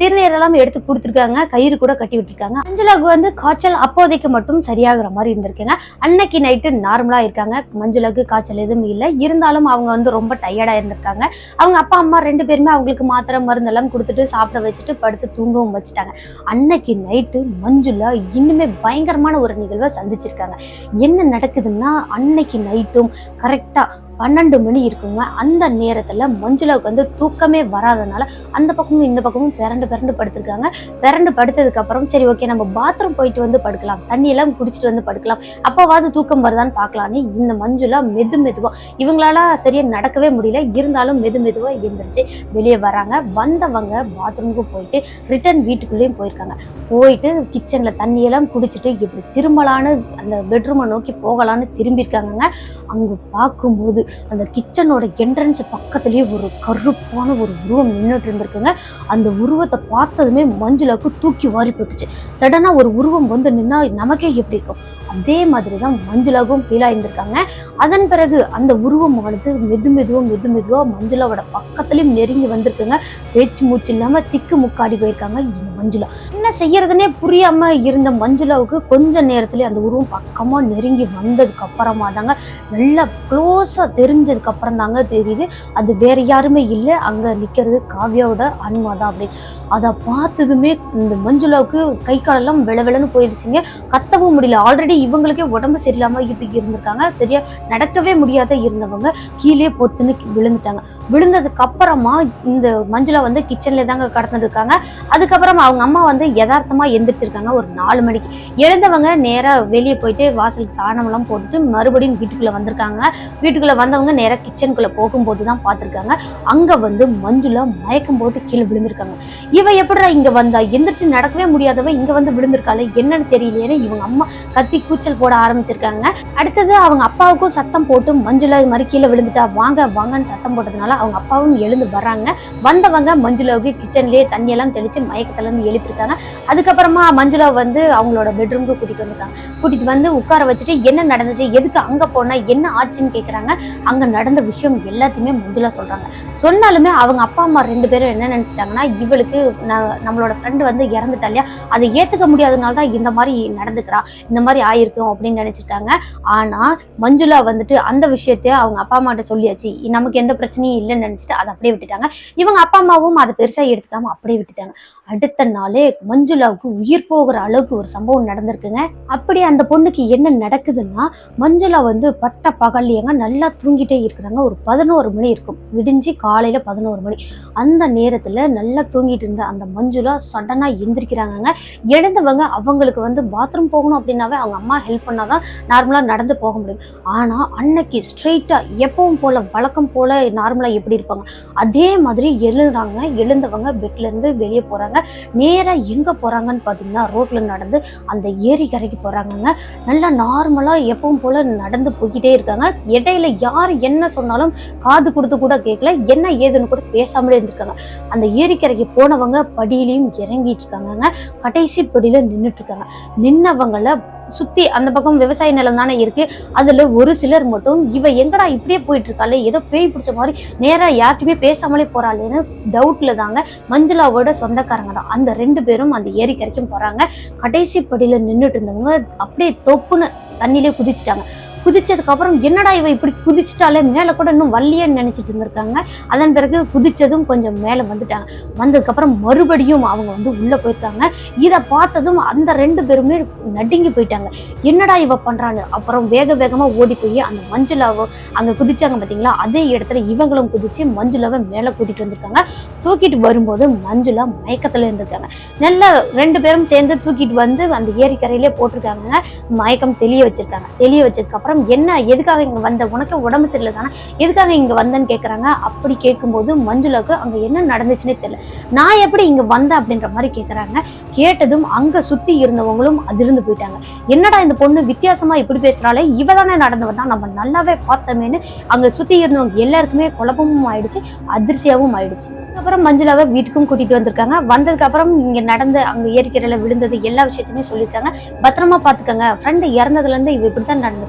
திருநீரெல்லாம் எடுத்து கொடுத்துருக்காங்க. கயிறு கூட கட்டி விட்டுருக்காங்க. மஞ்சுளாவுக்கு வந்து காய்ச்சல் அப்போதைக்கு மட்டும் சரியாகிற மாதிரி இருந்திருக்குங்க. அன்னைக்கு நைட்டு நார்மலாக இருக்காங்க. மஞ்சுளாவுக்கு காய்ச்சல் எதுவும் இல்லை. இருந்தாலும் அவங்க வந்து ரொம்ப டயர்டாக இருந்திருக்காங்க. அவங்க அப்பா அம்மா ரெண்டு பேருமே அவங்களுக்கு மாத்திரை மருந்தெல்லாம் கொடுத்துட்டு சாப்பிட வச்சுட்டு படுத்து தூங்கவும் வச்சுட்டாங்க. அன்னைக்கு நைட்டு மஞ்சுளா இன்னுமே பயங்கரமான ஒரு நிகழ்வை சந்திச்சிருக்காங்க. என்ன நடக்குதுன்னா அன்னைக்கு நைட்டும் கரெக்டாக பன்னெண்டு மணி இருக்குங்க. அந்த நேரத்தில் மஞ்சுளாவுக்கு வந்து தூக்கமே வராதனால அந்த பக்கமும் இந்த பக்கமும் பிறண்டு பிறண்டு படுத்திருக்காங்க. பிறண்டு படுத்ததுக்கப்புறம் சரி ஓகே நம்ம பாத்ரூம் போயிட்டு வந்து படுக்கலாம். தண்ணியெல்லாம் குடிச்சிட்டு வந்து படுக்கலாம். அப்போவாது தூக்கம் வருதான்னு பார்க்கலான்னு இந்த மஞ்சுளா மெது மெதுவாக இவங்களால சரியாக நடக்கவே முடியல. இருந்தாலும் மெது மெதுவாக எழுந்திரிச்சு வெளியே வராங்க. வந்தவங்க பாத்ரூமுக்கு போயிட்டு ரிட்டர்ன் வீட்டுக்குள்ளேயும் போயிருக்காங்க. போயிட்டு கிச்சனில் தண்ணியெல்லாம் குடிச்சிட்டு இப்படி திரும்பலான்னு அந்த பெட்ரூமை நோக்கி போகலான்னு திரும்பியிருக்காங்கங்க. அங்கே பார்க்கும்போது அந்த கிச்சனோட என்ட்ரன்ஸ் பக்கத்துலேயே ஒரு கருப்பான ஒரு உருவம் நின்றுட்டு இருந்திருக்குங்க. அந்த உருவத்தை பார்த்ததுமே மஞ்சுளாவுக்கு தூக்கி வாரி போட்டுச்சு. சடனாக ஒரு உருவம் வந்து நின்னா நமக்கே எப்படி இருக்கும்? அதே மாதிரி தான் மஞ்சுளாவும் ஃபீல் ஆகியிருந்திருக்காங்க அதன் பிறகு அந்த உருவமானது மெது மெதுவாக மெது மெதுவாக மஞ்சுளாவோட பக்கத்துலேயும் நெருங்கி வந்திருக்குங்க. பேச்சு மூச்சு இல்லாமல் திக்கு முக்காடி போயிருக்காங்க இந்த மஞ்சுளா. என்ன செய்யறதுனே புரியாம இருந்த மஞ்சுளாவுக்கு கொஞ்ச நேரத்துலேயே அந்த உருவம் பக்கமாக நெருங்கி வந்ததுக்கு அப்புறமா தாங்க நல்லா க்ளோஸாக தெரிஞ்சதுக்கு அப்புறம் தாங்க தெரியுது. அது வேற யாருமே இல்லை. அங்க நிக்கிறது காவ்யாவோட அன்மா தான் அப்படின்னு அதை பார்த்ததுமே இந்த மஞ்சுளாவுக்கு கை காலெல்லாம் வெள வெளன்னு போயிடுச்சுங்க கத்தவும் முடியல. ஆல்ரெடி இவங்களுக்கே உடம்பு சரியில்லாமல் இது இருந்திருக்காங்க. சரியா நடக்கவே முடியாத இருந்தவங்க கீழே பொத்துன்னு விழுந்துட்டாங்க. விழுந்ததுக்கு அப்புறமா இந்த மஞ்சுளா வந்து கிச்சன்ல தாங்க கடந்துட்டு இருக்காங்க. அதுக்கப்புறம் அவங்க அம்மா வந்து யதார்த்தமா எந்திரிச்சிருக்காங்க ஒரு நாலு மணிக்கு. எழுந்தவங்க நேரா வெளியே போயிட்டு வாசலுக்கு சாணமெல்லாம் போட்டுட்டு மறுபடியும் வீட்டுக்குள்ள வந்திருக்காங்க. வீட்டுக்குள்ள வந்தவங்க நேரா கிச்சனுக்குள்ள போகும்போது தான் பார்த்துருக்காங்க. அங்க வந்து மஞ்சுளா மயக்கம் போட்டு கீழே விழுந்திருக்காங்க. இவ எப்படிடா இங்க வந்தா? எந்திரிச்சு நடக்கவே முடியாதவ இங்க வந்து விழுந்திருக்காள்? என்னன்னு தெரியலையேன்னு இவங்க அம்மா கத்தி கூச்சல் போட ஆரம்பிச்சிருக்காங்க. அடுத்தது அவங்க அப்பாவுக்கும் சத்தம் போட்டு மஞ்சுளா இது மாதிரி கீழே விழுந்துட்டா வாங்க வாங்கன்னு சத்தம் போட்டதுனால அவங்க அப்பாவும் எழுந்து வர்றாங்க. வந்தவங்க மஞ்சுளாவுக்கு கிச்சன்லேயே தண்ணியெல்லாம் தெளித்து தெளிச்சு மயக்கத்துல இருந்து அதுக்கப்புறமா மஞ்சுளா வந்து அவங்களோட பெட்ரூம்க்கு கூட்டிட்டு வந்துருக்காங்க கூட்டிட்டு வந்து உட்கார வச்சுட்டு என்ன நடந்துச்சு எதுக்கு அங்கே போனால் என்ன ஆச்சுன்னு கேட்குறாங்க அங்கே நடந்த விஷயம் எல்லாத்தையுமே மஞ்சுளா சொல்கிறாங்க சொன்னாலுமே அவங்க அப்பா அம்மா ரெண்டு பேரும் என்ன நினச்சிட்டாங்கன்னா இவளுக்கு ந- நம்மளோட ஃப்ரெண்டு வந்து இறந்துட்டா இல்லையா? அதை ஏற்றுக்க முடியாதனால தான் இந்த மாதிரி நடந்துக்கிறா இந்த மாதிரி ஆயிருக்கும் அப்படின்னு நினச்சிட்டாங்க. ஆனால் மஞ்சுளா வந்துட்டு அந்த விஷயத்த அவங்க அப்பா அம்மாட்ட சொல்லியாச்சு. நமக்கு எந்த பிரச்சனையும் இல்லை. இல்லைன்னு நினச்சிட்டு அதை அப்படியே விட்டுட்டாங்க. இவங்க அப்பா அம்மாவும் அதை பெருசாக எடுத்துக்காம அப்படியே விட்டுட்டாங்க. அடுத்த நாளே மஞ்சுளாவுக்கு உயிர் போகிற அளவுக்கு ஒரு சம்பவம் நடந்திருக்குங்க. அப்படி அந்த பொண்ணுக்கு என்ன நடக்குதுன்னா மஞ்சுளா வந்து பட்ட பகல்லையங்க நல்லா தூங்கிட்டே இருக்கிறாங்க. ஒரு பதினோரு மணி இருக்கும். விடிஞ்சு காலையில் பதினோரு மணி. அந்த நேரத்தில் நல்லா தூங்கிட்டு இருந்த அந்த மஞ்சுளா சடனாக எந்திரிக்கிறாங்கங்க. எழுந்தவங்க அவங்களுக்கு வந்து பாத்ரூம் போகணும் அப்படின்னாவே அவங்க அம்மா ஹெல்ப் பண்ணாதான் நார்மலாக நடந்து போக முடியும். ஆனால் அன்னைக்கு ஸ்ட்ரெயிட்டாக எப்பவும் போல் வழக்கம் போல நார்மலாக எப்படி இருப்பாங்க? அதே மாதிரி எழுதுறாங்க. எழுந்தவங்க பெட்ல இருந்து வெளியே போறாங்க. நேரா எங்க போறாங்கன்னு பார்த்தீங்கன்னா ரோட்ல நடந்து அந்த ஏரி கரைக்கு போறாங்கங்க. நல்லா நார்மலா எப்பவும் போல நடந்து போய்கிட்டே இருக்காங்க. இடையில யார் என்ன சொன்னாலும் காது கொடுத்து கூட கேட்கல என்ன ஏதுன்னு கூட பேசாமலே இருந்திருக்காங்க. அந்த ஏரிக்கரைக்கு போனவங்க படியிலையும் இறங்கிட்டு இருக்காங்கங்க. கடைசி படியில நின்றுட்டு இருக்காங்க. நின்னவங்களை சுத்தி அந்த பக்கம் விவசாய நிலம் தானே இருக்கு. அதுல ஒரு சிலர் மட்டும் இவ எங்கடா இப்படியே போயிட்டு இருக்காளே ஏதோ பேய் பிடிச்ச மாதிரி நேரா யார்கிட்டயுமே பேசாமலே போறாளேன்னு டவுட்ல தாங்க மஞ்சுளாவோட சொந்தக்காரங்க தான். அந்த ரெண்டு பேரும் அந்த ஏரிக்கரைக்கும் போறாங்க. கடைசி படியில நின்றுட்டு இருந்தவங்க அப்படியே தொப்புன்னு தண்ணியிலே குதிச்சிட்டாங்க. குதிச்சதுக்கு அப்புறம் என்னடா இவ இப்படி குதிச்சிட்டாலே மேலே கூட இன்னும் வள்ளியன்னு நினைச்சிட்டு இருந்திருக்காங்க. அதன் பிறகு குதிச்சதும் கொஞ்சம் மேல வந்துட்டாங்க. வந்ததுக்கப்புறம் மறுபடியும் அவங்க வந்து உள்ள போயிருக்காங்க இதை பார்த்ததும் அந்த ரெண்டு பேருமே நடுங்கி போயிட்டாங்க. என்னடா இவ பண்றாங்க அப்புறம் வேக வேகமா ஓடி போய் அந்த மஞ்சுளாவோ அங்க குதிச்சாங்க பாத்தீங்களா? அதே இடத்துல இவங்களும் குதிச்சு மஞ்சுளாவை மேல கூட்டிட்டு வந்திருக்காங்க. தூக்கிட்டு வரும்போது மஞ்சுளா மயக்கத்துல இருந்திருக்காங்க. நல்ல ரெண்டு பேரும் சேர்ந்து தூக்கிட்டு வந்து அந்த ஏரிக்கரையிலே போட்டிருக்காங்க மயக்கம் தெளிய வச்சிருக்காங்க. தெளிய வச்சதுக்கப்புறம் அப்புறம் என்ன எதுக்காக இங்கே வந்த? உனக்கு உடம்பு சரியில்லை தானே எதுக்காக இங்கே வந்தேன்னு கேட்குறாங்க அப்படி கேட்கும்போது மஞ்சுளாவுக்கு அங்கே என்ன நடந்துச்சுன்னே தெரியல. நான் எப்படி இங்கே வந்தேன் அப்படின்ற மாதிரி கேட்குறாங்க கேட்டதும் அங்கே சுற்றி இருந்தவங்களும் அதிர்ந்து போயிட்டாங்க. என்னடா இந்த பொண்ணு வித்தியாசமாக இப்படி பேசுகிறாலே இவ தானே நடந்து தான் நம்ம நல்லாவே பார்த்தோமேன்னு அங்கே சுற்றி இருந்தவங்க எல்லாருக்குமே குழப்பமும் ஆயிடுச்சு அதிர்ச்சியாகவும் ஆயிடுச்சு. அப்புறம் மஞ்சுளாவை வீட்டுக்கும் கூட்டிகிட்டு வந்திருக்காங்க. வந்ததுக்கப்புறம் இங்கே நடந்த அங்கே ஏரிக்கரையில விழுந்தது எல்லா விஷயத்தையுமே சொல்லியிருக்காங்க. பத்திரமா பார்த்துக்கங்க. ஃப்ரெண்டு இறந்ததுலேருந்து இவ இப்படி தான் இவள்-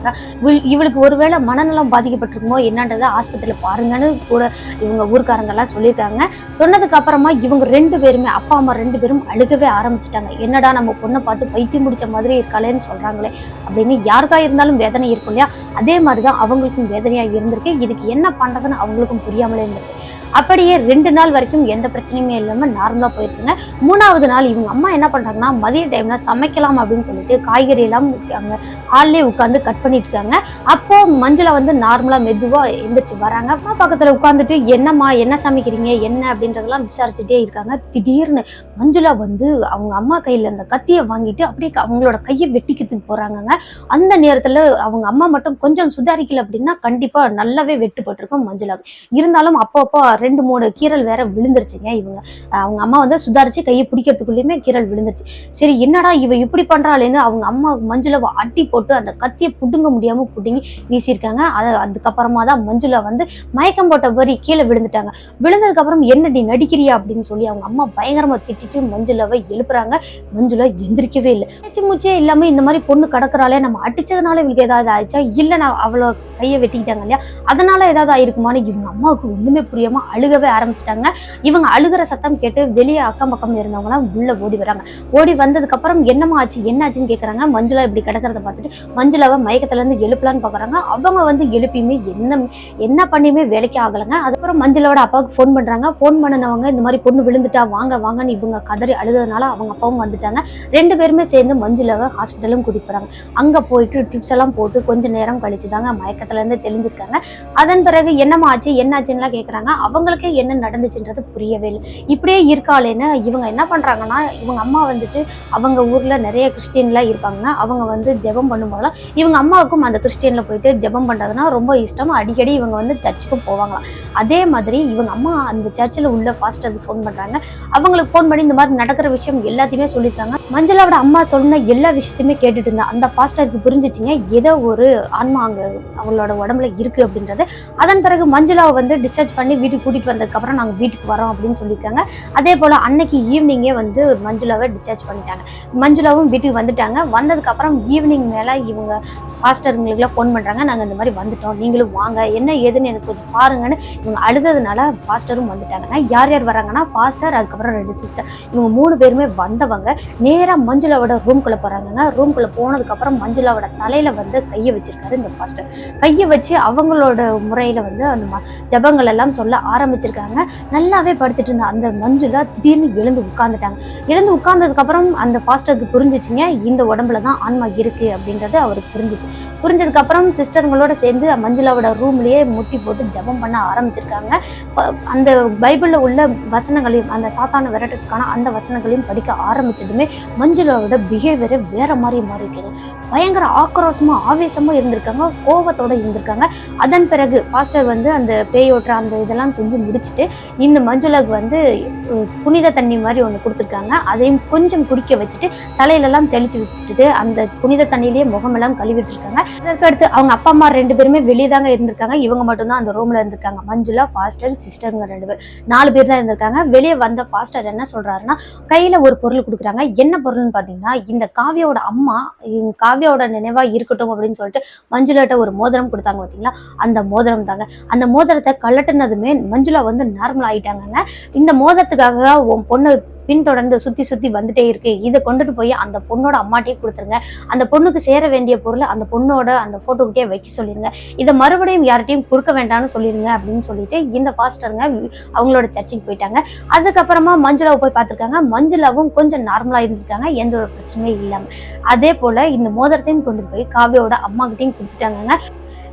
இவளுக்கு ஒருவேளை மனநலம் பாதிக்கப்பட்டிருக்குமோ என்னன்றதை ஆஸ்பத்திரியில பாருங்கன்னு கூட இவங்க ஊர்க்காரங்கெல்லாம் சொல்லியிருக்காங்க. சொன்னதுக்கு அப்புறமா இவங்க ரெண்டு பேருமே அப்பா அம்மா ரெண்டு பேரும் அழுகவே ஆரம்பிச்சிட்டாங்க. என்னடா நம்ம பொண்ணை பார்த்து பைத்தியம் முடிச்ச மாதிரி இருக்காளேன்னு சொல்றாங்களே அப்படின்னு யாருக்கா இருந்தாலும் வேதனை இருக்கும் இல்லையா? அதே மாதிரிதான் அவங்களுக்கும் வேதனையா இருந்திருக்கு. இதுக்கு என்ன பண்றதுன்னு அவங்களுக்கும் புரியாமலே இருந்திருக்கு. அப்படியே ரெண்டு நாள் வரைக்கும் எந்த பிரச்சனையுமே இல்லாமல் நார்மலாக போயிருக்குங்க. மூணாவது நாள் இவங்க அம்மா என்ன பண்ணுறாங்கன்னா மதிய டைமில் சமைக்கலாம் அப்படின்னு சொல்லிட்டு காய்கறி எல்லாம் அங்க ஹால்லே உட்காந்து கட் பண்ணிட்டு இருக்காங்க. அப்போ மஞ்சளை வந்து நார்மலாக மெதுவாக எந்திரிச்சு வராங்க. அம்மா பக்கத்தில் உட்காந்துட்டு என்னம்மா என்ன சமைக்கிறீங்க? என்ன? அப்படின்றதெல்லாம் விசாரிச்சுட்டே இருக்காங்க. திடீர்னு மஞ்சுளா வந்து அவங்க அம்மா கையில் அந்த கத்தியை வாங்கிட்டு அப்படியே அவங்களோட கையை வெட்டிக்கிறதுக்கு போகிறாங்கங்க அந்த நேரத்தில் அவங்க அம்மா மட்டும் கொஞ்சம் சுதாரிக்கல அப்படின்னா கண்டிப்பாக நல்லாவே வெட்டுப்பட்டிருக்கும் மஞ்சுளாக்கு. இருந்தாலும் அப்பப்போ ரெண்டு மூணு கீரல் வேற விழுந்துருச்சுங்க இவங்க. அவங்க அம்மா வந்து சுதாரிச்சு கையை பிடிக்கிறதுக்குள்ளயுமே கீரல் விழுந்துருச்சு. சரி என்னடா இவ இப்படி பண்றாளேன்னு அவங்க அம்மா மஞ்சுளாவை அட்டி போட்டு அந்த கத்தியை புடுங்க முடியாம புடுங்கி வீசியிருக்காங்க. அதை அதுக்கப்புறமா தான் மஞ்சுளா வந்து மயக்கம் போட்ட மாதிரி கீழே விழுந்துட்டாங்க. விழுந்ததுக்கு அப்புறம் என்னடி நடிக்கிறியா அப்படின்னு சொல்லி அவங்க அம்மா பயங்கரமா திட்டிட்டு மஞ்சுளாவை எழுப்புறாங்க. மஞ்சுளா எந்திரிக்கவே இல்லை. மூச்சு மூச்சே இல்லாம இந்த மாதிரி பொண்ணு கடக்குறாளே நம்ம அடிச்சதுனால இவளுக்கு ஏதாவது ஆயிடுச்சா? இல்ல நான் அவ்வளோ கையை வெட்டிக்கிட்டாங்க இல்லையா? அதனால ஏதாவது ஆயிருக்குமான்னு இவங்க அம்மாவுக்கு ஒண்ணுமே புரியாம அழுகவே ஆரம்பிச்சிட்டாங்க. இவங்க அழுகிற சத்தம் கேட்டு வெளியே அக்கம் பக்கம் இருந்தவங்கலாம் உள்ள ஓடி வராங்க. ஓடி வந்ததுக்கு அப்புறம் என்னமா ஆச்சு என்ன ஆச்சுன்னு மஞ்சுளா இப்படி கிடக்கிறத பார்த்துட்டு மஞ்சுளாவை மயக்கத்துல இருந்து எழுப்பலான்னு பாக்குறாங்க. அவங்க வந்து எழுப்பியுமே என்ன என்ன பண்ணியுமே வேலைக்கு ஆகலைங்க. அதுக்கப்புறம் மஞ்சளோட அப்பாவுக்கு ஃபோன் பண்றாங்க. ஃபோன் பண்ணினவங்க இந்த மாதிரி பொண்ணு விழுந்துட்டா வாங்க வாங்கன்னு இவங்க கதறி அழுதுனால அவங்க அப்பாவும் வந்துட்டாங்க. ரெண்டு பேருமே சேர்ந்து மஞ்சுளாவை ஹாஸ்பிட்டலும் கூட்டிட்டு போறாங்க. அங்க போயிட்டு ட்ரிப்ஸ் எல்லாம் போட்டு கொஞ்ச நேரம் கழிச்சு தாங்க மயக்கத்துல இருந்து தெளிஞ்சிருக்காங்க. அதன் பிறகு என்னம்மா ஆச்சு என்ன ஆச்சுன்னுலாம் அவங்க அவங்களுக்கே என்ன நடந்துச்சுன்றது புரியவே இல்லை. இப்படியே இருக்காளேன்னு இவங்க என்ன பண்ணுறாங்கன்னா இவங்க அம்மா வந்துட்டு அவங்க ஊரில் நிறைய கிறிஸ்டின்லாம் இருப்பாங்கன்னா அவங்க வந்து ஜெபம் பண்ணும்போதெல்லாம் இவங்க அம்மாவுக்கும் அந்த கிறிஸ்டியனில் போயிட்டு ஜெபம் பண்ணுறதுனா ரொம்ப இஷ்டம். அடிக்கடி இவங்க வந்து சர்ச்சுக்கும் போவாங்களாம். அதே மாதிரி இவங்க அம்மா அந்த சர்ச்சில் உள்ள ஃபாஸ்டருக்கு ஃபோன் பண்ணுறாங்க அவங்களுக்கு ஃபோன் பண்ணி இந்த மாதிரி நடக்கிற விஷயம் எல்லாத்தையுமே சொல்லியிருக்காங்க. மஞ்சளாவோட அம்மா சொன்ன எல்லா விஷயத்தையுமே கேட்டுட்டு இருந்தா. அந்த ஃபாஸ்டருக்கு புரிஞ்சிச்சிங்க ஏதோ ஒரு ஆன்மா அங்கே அவங்களோட உடம்புல இருக்குது அப்படின்றது. அதன் பிறகு மஞ்சளாவை வந்து டிஸ்சார்ஜ் பண்ணி வீட்டுக்கு கூட்டிகிட்டு வந்ததுக்கப்புறம் நாங்கள் வீட்டுக்கு வரோம் அப்படின்னு சொல்லியிருக்காங்க. அதே போல் அன்னைக்கு ஈவினிங்கே வந்து மஞ்சுளாவை டிஸ்சார்ஜ் பண்ணிட்டாங்க. மஞ்சுளாவும் வீட்டுக்கு வந்துட்டாங்க. வந்ததுக்கப்புறம் ஈவினிங் மேலே இவங்க ஃபாஸ்டருங்களுக்குலாம் ஃபோன் பண்ணுறாங்க நாங்கள் இந்த மாதிரி வந்துட்டோம். நீங்களும் வாங்க. என்ன ஏதுன்னு எனக்கு கொஞ்சம் பாருங்கன்னு இவங்க அழுததுனால ஃபாஸ்டரும் வந்துட்டாங்கன்னா யார் யார் வராங்கன்னா ஃபாஸ்டர் அதுக்கப்புறம் ரெண்டு சிஸ்டர் இவங்க மூணு பேருமே வந்தவங்க. நேராக மஞ்சுளாவோட ரூம்குள்ளே போகிறாங்கன்னா ரூம்குள்ளே போனதுக்கப்புறம் மஞ்சுளாவோட தலையில் வந்து கையை வச்சிருக்காரு இந்த ஃபாஸ்டர் கையை வச்சு அவங்களோட முறையில் வந்து அந்த ம- எல்லாம் சொல்ல ஆரம்பிச்சிருக்காங்க. நல்லாவே படுத்துட்டு இருந்த. அந்த மஞ்சுளா திடீர்னு எழுந்து உட்காந்துட்டாங்க எழுந்து உட்கார்ந்ததுக்கப்புறம் அந்த ஃபாஸ்டருக்கு புரிஞ்சிச்சுங்க. இந்த உடம்புல தான் ஆன்மா இருக்கு அப்படின்றது அவருக்கு புரிஞ்சிச்சு. புரிஞ்சதுக்கு அப்புறம் சிஸ்டருங்களோட சேர்ந்து மஞ்சுளாவோட ரூம்லயே முட்டி போட்டு ஜெபம் பண்ண ஆரம்பிச்சிருக்காங்க. ப- அந்த பைபிளில் உள்ள வசனங்களையும் அந்த சாத்தான விரட்டுறதுக்கான அந்த வசனங்களையும் படிக்க ஆரம்பிச்சதுமே மஞ்சுளாவோட பிஹேவியரே வேற மாதிரி மாறி இருக்குது பயங்கர ஆக்ரோஷமா ஆவேசமா இருந்திருக்காங்க கோபத்தோட இருந்திருக்காங்க. அதன் பிறகு பாஸ்டர் வந்து அந்த பேயோட்டுற அந்த இதெல்லாம் செஞ்சு முடிச்சுட்டு இந்த மஞ்சுளாவுக்கு வந்து புனித தண்ணி மாதிரி ஒன்று கொடுத்துருக்காங்க. அதையும் கொஞ்சம் குடிக்க வச்சுட்டு தலையிலெல்லாம் தெளிச்சு வச்சுட்டு அந்த புனித தண்ணியிலேயே முகமெல்லாம் கழுவிட்டு இருக்காங்க. அதற்கடுத்து அவங்க அப்பா அம்மா ரெண்டு பேருமே வெளியே தாங்க இருந்திருக்காங்க. இவங்க மட்டும்தான் அந்த ரூம்ல இருந்திருக்காங்க. மஞ்சுளா ஃபாஸ்டர் சிஸ்டருங்க ரெண்டு பேர். நாலு பேர் தான் இருந்திருக்காங்க. வெளியே வந்த ஃபாஸ்டர் என்ன சொல்றாருன்னா கையில ஒரு பொருள் கொடுக்குறாங்க. என்ன பொருள்னு பாத்தீங்கன்னா இந்த காவியோட அம்மா இவங்க காவியோட நினைவா இருக்கட்டும் அப்படின்னு சொல்லிட்டு மஞ்சுளாட்ட ஒரு மோதிரம் கொடுத்தாங்க பாத்தீங்களா? அந்த மோதிரம் தாங்க. அந்த மோதிரத்தை கலட்டுனதுமே மஞ்சுளா வந்து நார்மல் ஆயிட்டாங்க இந்த மோதிரத்துக்காக உன் பொண்ணு பின்தொடர்ந்து சுற்றி சுற்றி வந்துட்டே இருக்கு. இதை கொண்டுட்டு போய் அந்த பொண்ணோட அம்மாட்டே கொடுத்துருங்க. அந்த பொண்ணுக்கு சேர வேண்டிய பொருளை அந்த பொண்ணோட அந்த ஃபோட்டோக்கிட்டே வைக்க சொல்லிடுங்க இதை மறுபடியும் யார்கிட்டையும் கொடுக்க வேண்டாம்னு சொல்லிடுங்க அப்படின்னு சொல்லிட்டு இந்த ஃபாஸ்டருங்க அவங்களோட சர்ச்சுக்கு போயிட்டாங்க. அதுக்கப்புறமா மஞ்சுளாவை போய் பார்த்துருக்காங்க. மஞ்சுளாவும் கொஞ்சம் நார்மலாக இருந்திருக்காங்க. எந்த ஒரு பிரச்சனையும் இல்லாமல் அதே போல் இந்த மோதிரத்தையும் கொண்டு போய் காவியோட அம்மாக்கிட்டையும் கொடுத்துட்டாங்க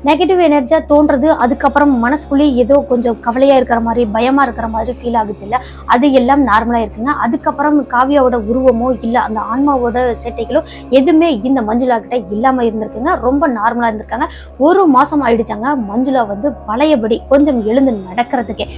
நெகட்டிவ் எனர்ஜியாக தோன்றது. அதுக்கப்புறம் மனசுக்குள்ளேயே ஏதோ கொஞ்சம் கவலையாக இருக்கிற மாதிரி பயமாக இருக்கிற மாதிரி ஃபீல் ஆகுச்சு இல்லை? அது எல்லாம் நார்மலாக இருக்குங்க. அதுக்கப்புறம் காவியாவோட உருவமோ இல்லை அந்த ஆன்மாவோட சேட்டைகளோ எதுவுமே இந்த மஞ்சுளா கிட்ட இல்லாமல் இருந்திருக்குங்க. ரொம்ப நார்மலாக இருந்திருக்காங்க. ஒரு மாதம் ஆயிடுச்சாங்க. மஞ்சுளா வந்து பழையபடி கொஞ்சம் எழுந்து நடக்கிறதுக்கே.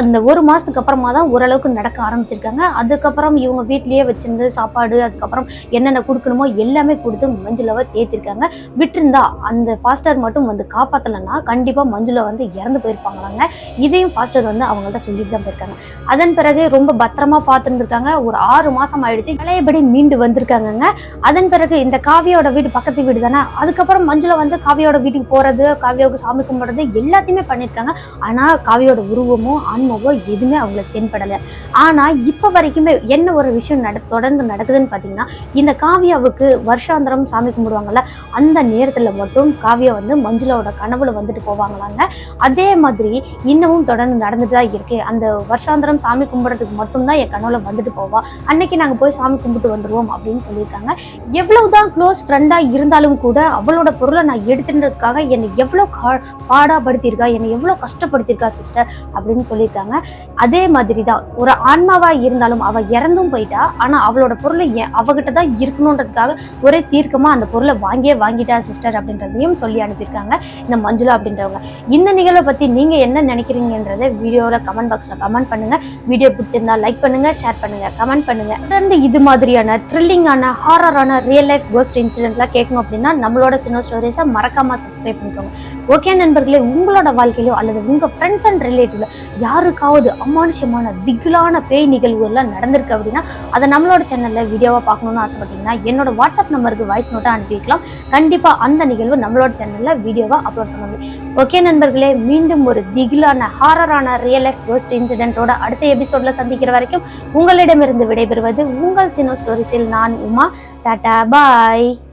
அந்த ஒரு மாதத்துக்கு அப்புறமா தான் ஓரளவுக்கு நடக்க ஆரம்பிச்சிருக்காங்க. அதுக்கப்புறம் இவங்க வீட்லேயே வச்சிருந்து சாப்பாடு அதுக்கப்புறம் என்னென்ன கொடுக்கணுமோ எல்லாமே கொடுத்து மஞ்சுளாவை தேத்திருக்காங்க விட்டுருந்தா அந்த ஃபாஸ்டர் மட்டும் வந்து காப்பாற்றலைன்னா கண்டிப்பாக மஞ்சுளா வந்து இறந்து போயிருப்பாங்களாங்க. இதையும் ஃபாஸ்டர் வந்து அவங்கள்ட்ட சொல்லிட்டு தான் போயிருக்காங்க. அதன் பிறகு ரொம்ப பத்திரமா பார்த்துருந்துருக்காங்க. ஒரு ஆறு மாசம் ஆயிடுச்சு. பழையபடி மீண்டு வந்திருக்காங்கங்க. அதன் பிறகு இந்த காவியோட வீடு பக்கத்து வீடு தானே? அதுக்கப்புறம் மஞ்சுளா வந்து காவியோட வீட்டுக்கு போறது காவியாவுக்கு சாமி கும்பிடுறது எல்லாத்தையுமே பண்ணியிருக்காங்க. ஆனால் காவியோட உருவமோ ஆன்மாவோ எதுவுமே அவங்களுக்கு தென்படலை. ஆனால் இப்போ வரைக்குமே என்ன ஒரு விஷயம் நட தொடர்ந்து நடக்குதுன்னு பார்த்தீங்கன்னா இந்த காவியாவுக்கு வருஷாந்திரம் சாமி கும்பிடுவாங்கல்ல அந்த நேரத்தில் மட்டும் காவியா வந்து மஞ்சுளாவோட கனவுல வந்துட்டு போவாங்களாங்க அதே மாதிரி இன்னமும் தொடர்ந்து நடந்துட்டு தான் இருக்கு. அந்த வருஷாந்திரம் சாமி கும்பிடுறதுக்கு மட்டும்தான் என் கனவுல வந்துட்டு போவா. அன்னைக்கு நாங்க போய் சாமி கும்பிட்டு வந்துருவோம் அப்படின்னு சொல்லியிருக்காங்க. எவ்வளவுதான் க்ளோஸ் ஃப்ரெண்டா இருந்தாலும் கூட அவளோட பொருளை நான் எடுத்துன்றதுக்காக என்னை எவ்வளவு கா- பாடாப்படுத்தியிருக்கா என்னை எவ்வளவு கஷ்டப்படுத்தியிருக்கா சிஸ்டர் அப்படின்னு சொல்லியிருக்காங்க. அதே மாதிரி தான் ஒரு ஆன்மாவா இருந்தாலும் அவ இறந்தும் போயிட்டா. ஆனா அவளோட பொருளை அவகிட்ட தான் இருக்கணுன்றதுக்காக ஒரே தீர்க்கமா அந்த பொருளை வாங்கியே வாங்கிட்டா சிஸ்டர் அப்படின்றதையும் சொல்லி அனுப்பியிருக்காங்க. இந்த மஞ்சுளா அப்படின்றவங்க. இந்த நிகழ்வை பற்றி நீங்கள் என்ன நினைக்கிறீங்கன்றதை வீடியோவில் கமெண்ட் பாக்ஸில் கமெண்ட் பண்ணுங்க. வீடியோ பிடிச்சிருந்தா லைக் பண்ணுங்க ஷேர் பண்ணுங்க கமெண்ட் பண்ணுங்க. தொடர்ந்து இது மாதிரியான த்ரில்லிங்கான ஹாரரான ரியல் லைஃப் கோஸ்ட் இன்சிடென்ட்லாம் கேட்கணும் அப்படின்னா நம்மளோட சின்ன ஸ்டோரிஸை மறக்காமல் சப்ஸ்கிரைப் பண்ணிக்கோங்க. ஓகே நண்பர்களே உங்களோட வாழ்க்கையிலோ அல்லது உங்கள் ஃப்ரெண்ட்ஸ் அண்ட் ரிலேட்டிவ்ல யாருக்காவது அமானுஷ்யமான திகிலான பேய் நிகழ்வுகள்லாம் நடந்திருக்கு அப்படின்னா அதை நம்மளோட சேனலில் வீடியோவாக பார்க்கணும்னு ஆசைப்பட்டீங்கன்னா என்னோட வாட்ஸ்அப் நம்பருக்கு வாய்ஸ் நோட்டை அனுப்பி வைக்கலாம். கண்டிப்பாக அந்த நிகழ்வு நம்மளோட சேனலில் வீடியோவாக அப்லோட் பண்ணுவோம் ஓகே நண்பர்களே மீண்டும் ஒரு திகிலான ஹாரரான ரியல் லைஃப் கோஸ்ட் இன்சிடென்ட்டோட அடுத்த எபிசோடில் சந்திக்கிற வரைக்கும் உங்களிடமிருந்து விடைபெறுவது உங்கள் சினோ ஸ்டோரிஸில் நான் உமா. டாட்டா பாய்